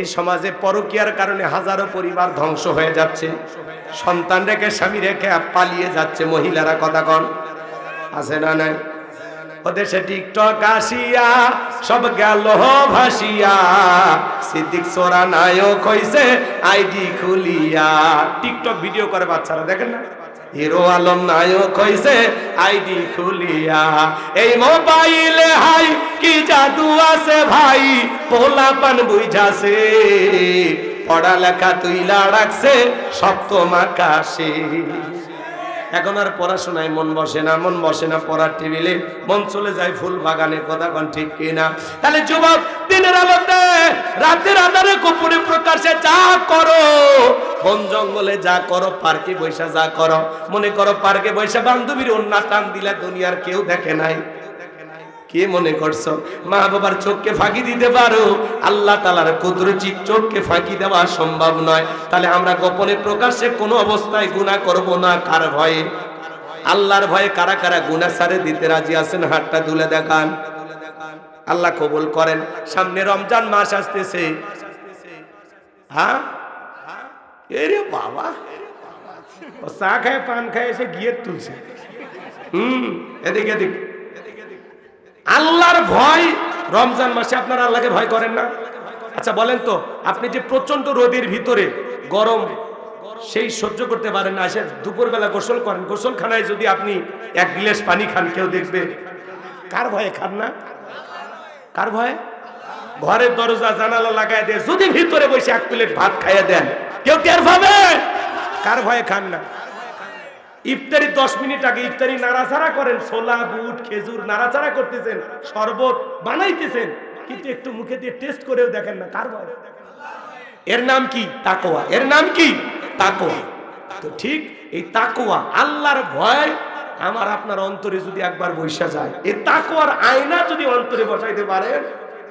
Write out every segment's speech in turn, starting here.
এই সমাজে পরকিয়ার কারণে হাজারো পরিবার ধ্বংস হয়ে যাচ্ছে। সন্তান রেখে, স্বামী রেখে পালিয়ে যাচ্ছে মহিলারা, কথা কন। আছে না নাই? ওদেশে টিকটক আসিয়া, সব গেল ভাসিয়া। সিদ্দিক সোরা নায়ক হইছে, আইডি খুলিয়া। টিকটক ভিডিও করে বাচ্চারা, দেখেন না? হিরো আলম নায়ক হইছে আইডি খুলিয়া। এই মোবাইলে হাই, কি জাদু আছে ভাই? পোলাপান বুঝাছে। পড়ালেখা তুইলা রাখছে, সপ্তম আকাশে। এখন আর পড়াশোনায় মন বসে না, মন বসে না পড়ার টেবিলে। মন চলে যায় ফুল বাগানে, কথা কন ঠিক কিনা। তাহলে যুবক, দিনের আলোতে রাতের আধারে গোপনে প্রকাশে যা করো। বন জঙ্গলে যা করো, পার্কে বৈশা যা করো। মনে করো পার্কে বৈশা বান্ধবীর অন্য টান দিলে দুনিয়ার কেউ দেখে নাই। কে মনে করছ? মা বাবার চোখকে ফাঁকি দিতে পারো। আল্লাহ তালার কুদরতি চোখকে ফাঁকি দেওয়া সম্ভব নয়। তাহলে আমরা গোপনে প্রকাশ্যে কোনো অবস্থায় গুণা করব না, কার ভয়ে? আল্লাহর ভয়ে কারা কারা গুণা সারে দিতে রাজি আছেন? হাতটা তুলে দেখান। আল্লাহ কবুল করেন। সামনে রমজান মাস আসতেছে। হ্যাঁ? এরে বাবা। ও চা খায়, পান খায়, এসে গিয়ে তুলছে। হুম, এদিক এদিক। আল্লাহর ভয় রমজান মাসে আপনারা আল্লাহকে ভয় করেন না? আচ্ছা বলেন তো, আপনি যে প্রচণ্ড রোদের ভিতরে গরম, সেই সহ্য করতে পারেন না, এসে দুপুরবেলা গোসল করেন। গোসলখানায় যদি আপনি এক গিলাস পানি খান, কেউ দেখবে। কার ভয়ে খান না? কার ভয়ে? ঘরের দরজা, জানালা লাগায় দেয় যদি ভিতরে বসে এক প্লেট ভাত খাইয়ে দেন কেউ টের পাবে? কার ভয়ে খান না? ইফতারি দশ মিনিট আগে ইফতারি নাড়াচাড়া করেন ছোলা বুট খেজুর নাড়াচাড়া করতেছেন শরবত বানাইতেছেন কিন্তু একটু মুখে দিয়ে টেস্ট করেও দেখেন না কার ভয়? এর নাম কি? তাকোয়া এর নাম কি? তাকোয়া তো ঠিক এই তাকোয়া আল্লাহর ভয় আমার আপনার অন্তরে যদি একবার বৈশা যায়। এই তাকোয়ার আয়না যদি অন্তরে বসাইতে পারেন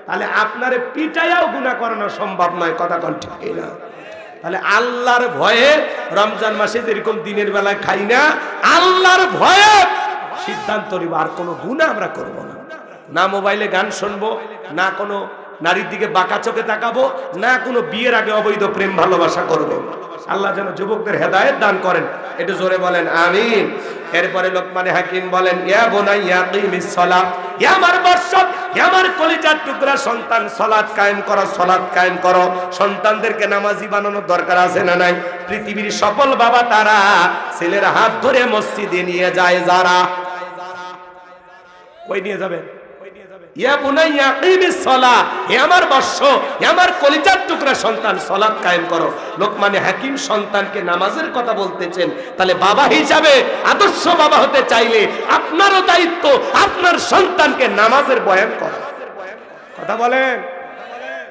তাহলে আপনারে পিটাইয়াও গুণা করানো সম্ভব নয় কথা কন ঠিক না তাহলে আল্লাহর ভয়ে রমজান মাসে যেরকম দিনের বেলায় খাই না, আল্লাহর ভয়ে সিদ্ধান্ত নিব, আর কোনো গুণা আমরা করব না না মোবাইলে গান শুনব, না কোনো নারীর দিকে বাঁকা চোখে তাকাবো, না কোনো বিয়ের আগে অবৈধ প্রেম ভালোবাসা করব। আল্লাহ যেন যুবকদের হেদায়েত দান করেন। একটু জোরে বলেন, আমিন। এরপরে লোকমানে হাকিম বলেন, ইয়া বোনাই ইয়া কিমিস সালাত। ইয়া আমার বর্ষক ইয়া আমার কলিজার টুকরা, সন্তান সালাত কায়েম করো, সালাত কায়েম করো। সন্তানদেরকে নামাজি বানানোর দরকার আছে না নাই? পৃথিবীর সফল বাবা তারা ছেলের হাত ধরে মসজিদে নিয়ে যায় যারা। কই নিয়ে যাবে?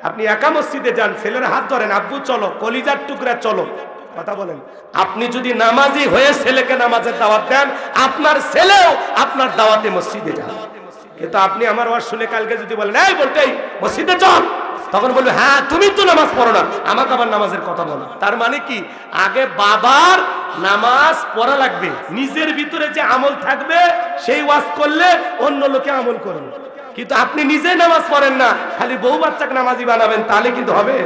আপনি একা মসজিদে যান, ছেলের হাত ধরেন, আব্বু চলো, কলিজার টুকরা চলো। কথা বলেন। আপনি যদি নামাজি হয়ে ছেলেকে নামাজের দাওয়াত দেন, আপনার ছেলেও আপনার দাওয়াতে মসজিদে যান কিন্তু আপনি আমার ওয়াজ শুনে কালকে যদি বলেন, এই বলতেই মসজিদে চল, তখন বলবে হ্যাঁ তুমি তো নামাজ পড়ো না, আমাকে আবার নামাজের কথা বলো। তার মানে কি? আগে বাবার নামাজ পড়া লাগবে, নিজের ভিতরে যে আমল থাকবে, সেই ওয়াজ করলে অন্য লোকে আমল করবে। কিন্তু আপনি নিজে নামাজ পড়েন না, খালি বউ বাচ্চাকে নামাজি বানাবেন, তাহলে কিন্তু হবে।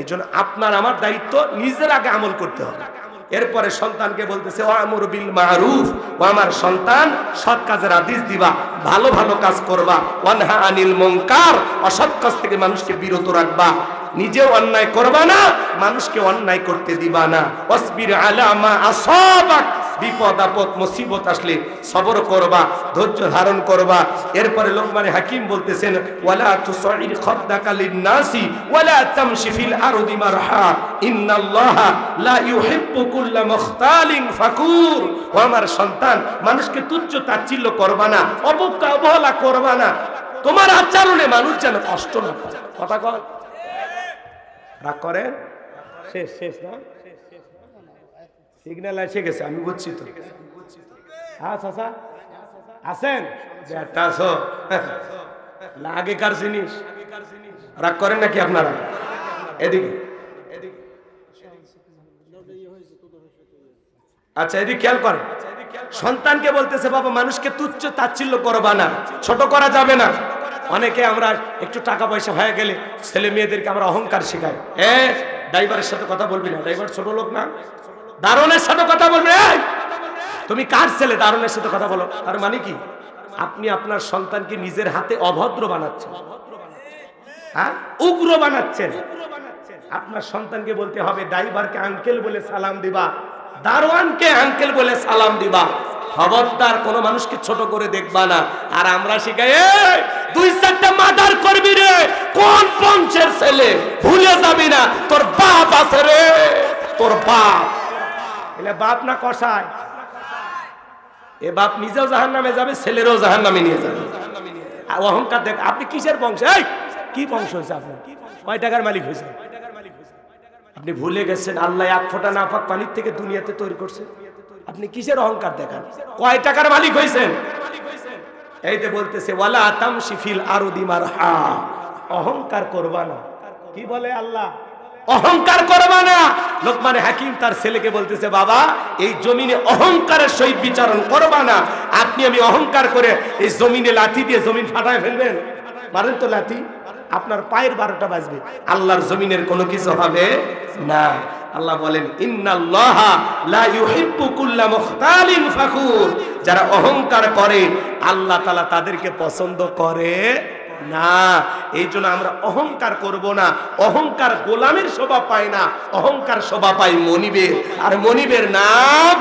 এই জন্য আপনার, আমার দায়িত্ব নিজের আগে আমল করতে হবে। এরপরে সন্তানকে বলতেছে, ও আমর বিল মারুফ, ও আমার সন্তান, সৎ কাজের আদেশ দিবা, ভালো ভালো কাজ করবা, ওয়ানহা আনিল মঙ্কার অসৎ কাজ থেকে মানুষকে বিরত রাখবা নিজে অন্যায় করবা না, মানুষকে অন্যায় করতে দিবা না অসবির আলামা আসবাক বিপদ, আপদ, মুসিবত আসলে সবর করবা, ধৈর্য ধারণ করবা। এরপরে লোকমানে হাকিম বলতেছেন, ওয়ালা তুসাইর খাদ্দাকা লিন-নাসি, ওয়ালা তামশি ফিল আরদি মারহা। ইন্নাল্লাহা লা ইউহিব্বু কুল্লা মুখতালিন ফাকুর। ও আমার সন্তান, মানুষকে তুচ্ছ তাচ্ছিল্য করবা না, অবজ্ঞা, অবহেলা করবা না। তোমার আচরণে মানুষ যেন কষ্ট না পায়। কথা কর রাগ করেন? শেষ শেষ না? সিগন্যাল এসে গেছে, আমি বুঝছি তো। হ্যাঁ চাচা? আছেন আগেকার জিনিস। রাগ করেন নাকি আপনারা? এদিকে। আচ্ছা এদিকে খেয়াল করেন। সন্তানকে বলতেছে, বাবা, মানুষকে তুচ্ছ তাচ্ছিল্য করবা না। ছোট করা যাবে না। অনেকে আমরা একটু টাকা পয়সা হয়ে গেলে ছেলে মেয়েদেরকে আমরা অহংকার শেখাই। এ, ড্রাইভারের সাথে কথা বলবি না। ড্রাইভার ছোট লোক না? দারোয়ানের সাথে কথা বলবে! তুমি কার ছেলে? দারোয়ানের সাথে কথা বলো। তার মানে কি? আপনি আপনার সন্তানকে নিজের হাতে অভদ্র বানাচ্ছেন। হ্যাঁ? উগ্র বানাচ্ছেন। আপনার সন্তানকে বলতে হবে ড্রাইভারকে আঙ্কেল বলে সালাম দিবা। দারোয়ানকে আঙ্কেল বলে সালাম দিবা। খবরদার কোন মানুষকে ছোট করে দেখবা না। আর আমরা শিখাই "এই, দুই চারটা মাদার করবি রে। কোন পঞ্চের ছেলে? ভুলে যাবি না। তোর বাপ আছে রে। তোর বাপ। এলে বাপ না কষায় এ বাপ নিজেও জাহান নামে যাবে, ছেলেরও জাহান নামে নিয়ে যাবে। অহংকার দেখ, আপনি কিসের বংশ? এই, কি বংশ হয়েছে আপনার? কয় টাকার মালিক হয়েছে আপনি ভুলে গেছেন, আল্লাহ এক ফোঁটা নাফাক পানির থেকে দুনিয়াতে তৈরি করছে। আপনি কিসের অহংকার দেখান? কয় টাকার মালিক হয়েছেন এইতে বলতেছে, ওয়ালা আতাম শিফিল আরও দিমার হা অহংকার করবা না। কি বলে আল্লাহ? অহংকার করবা না। লোকমানে হাকিম তার ছেলেকে বলতেছে, বাবা, এই জমিনে অহংকারের সহিত বিচারণ করবা না। আপনি আমি অহংকার করে এই জমিনে লাথি দিয়ে জমিন ফাটায় ফেলবেন। মারেন তো লাথি আপনার পায়ের বারোটা বাজবে। আল্লাহর জমিনের কোনো কিছু হবে না। আল্লাহ বলেন যারা অহংকার করে, আল্লাহ তাআলা তাদেরকে পছন্দ করে না, এই জন্য আমরা অহংকার করব না। অহংকার গোলামের শোভা পায় না, অহংকার শোভা পায় মনিবের। আর মনিবের নাম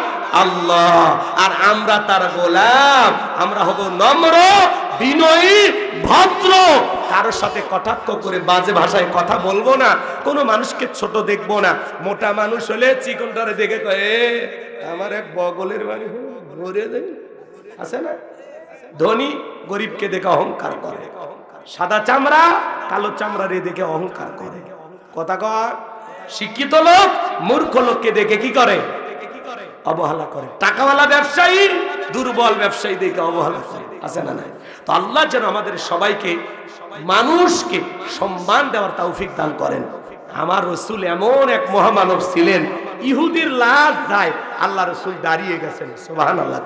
আল্লাহ। আর আমরা তার গোলাম, আমরা হব নম্র, বিনয়ী, ভদ্র। কারোর সাথে কটাক্ষ করে বাজে ভাষায় কথা বলব না, কোনো মানুষকে ছোট দেখব না। মোটা মানুষ হলে চিকনটারে দেখে আমার এক বগলের বাড়ি ভরে দেবে আছে না? ধনী গরিবকে দেখে অহংকার করে। সাদা চামড়া, কালো চামড়ারে দেখে অহংকার করে। কথা কর শিক্ষিত লোক, মূর্খ লোককে দেখে কি করে? অবহেলা করে। টাকাওয়ালা ব্যবসায়ী, দুর্বল ব্যবসায়ী দেখে অবহেলা করে। আছে না নাই? তো আল্লাহ যেন আমাদের সবাইকে, মানুষকে সম্মান দেওয়ার তৌফিক দান করেন। আমার রসুল এমন এক মহামানব ছিলেন, ইহুদির লাশ যায় আল্লাহ রসুল দাঁড়িয়ে গেছেন সোহান আল্লাহ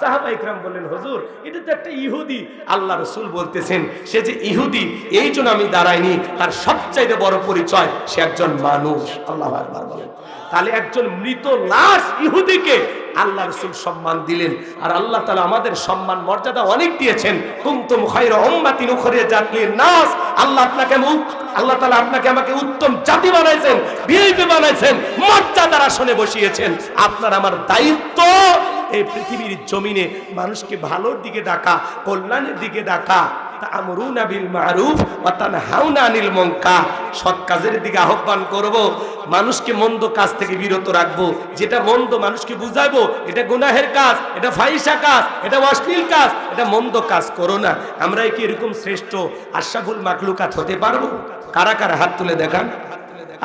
সাহাবা ইকরাম বললেন, হজুর, এটা তো একটা ইহুদি। আল্লাহ রসুল বলতেছেন, সে যে ইহুদি, এই জন্য আমি দাঁড়াইনি। তার সবচাইতে বড় পরিচয়, সে একজন মানুষ। আল্লাহ বলেন। তাহলে একজন মৃত লাশ ইহুদিকে আল্লাহ রসুল সম্মান দিলেন। আর আল্লাহ তালা আমাদের সম্মান, মর্যাদা অনেক দিয়েছেন। কুমতুম খাইর অম্মাতিন উখরে জাতলির নাস। আল্লাহ আপনাকে আল্লাহ তালা আপনাকে আমাকে উত্তম জাতি বানাইছেন বিএপি বানাইছেন, মর্যাদার আসনে বসিয়েছেন। আপনার আমার দায়িত্ব এই পৃথিবীর জমিনে মানুষকে ভালোর দিকে ডাকা, কল্যাণের দিকে ডাকা। বিল মারুফ ওয়া তানহাউনা আনিল সৎ কাজের দিকে আহ্বান করব, মানুষকে মন্দ কাজ থেকে বিরত রাখব। যেটা মন্দ মানুষকে বুঝাইবো এটা গুনাহের কাজ, এটা ফাহিশা কাজ, এটা অশ্লীল কাজ, এটা মন্দ কাজ করো না। আমরা কি এরকম শ্রেষ্ঠ? আশরাফুল মাকলুকাত হতে পারব? কারা কারা হাত তুলে দেখান?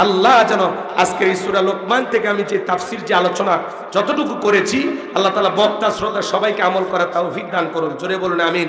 আল্লাহ যেন আজকের এই সুরা লোকমান থেকে আমি যে তাফসির, যে আলোচনা যতটুকু করেছি, আল্লাহ তালা বক্তা, শ্রোতা সবাইকে আমল করা তৌফিক দান করুন। জোরে বলুন, আমিন।